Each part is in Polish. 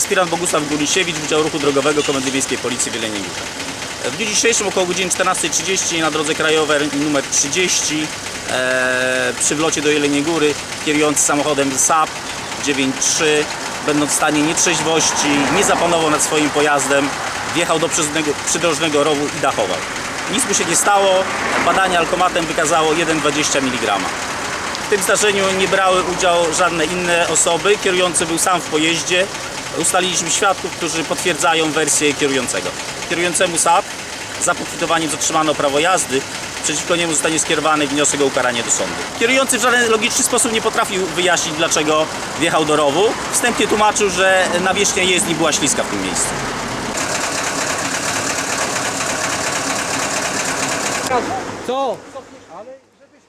aspirant Bogusław Górisiewicz, Wydział Ruchu Drogowego Komendy Miejskiej Policji w Jeleniej Górze. W dniu dzisiejszym około godziny 14.30 na drodze krajowej numer 30 e, przy wlocie do Jeleniej Góry kierujący samochodem SAP 9.3 będąc w stanie nietrzeźwości nie zapanował nad swoim pojazdem wjechał do przydrożnego rowu i dachował. Nic mu się nie stało, badanie alkomatem wykazało 1,20 mg. W tym zdarzeniu nie brały udziału żadne inne osoby. Kierujący był sam w pojeździe. Ustaliliśmy świadków, którzy potwierdzają wersję kierującego. Kierującemu SAP za pokwitowaniem zatrzymano prawo jazdy. Przeciwko niemu zostanie skierowany wniosek o ukaranie do sądu. Kierujący w żaden logiczny sposób nie potrafił wyjaśnić, dlaczego wjechał do rowu. Wstępnie tłumaczył, że nawierzchnia jezdni była śliska w tym miejscu. Co? Ale żebyś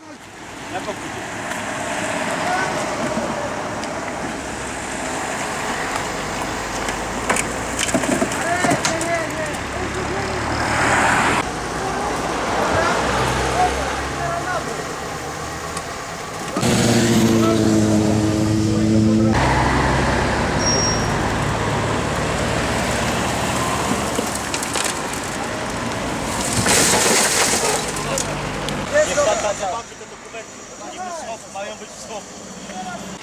go się やっぱパンパンパン Niby z mają być z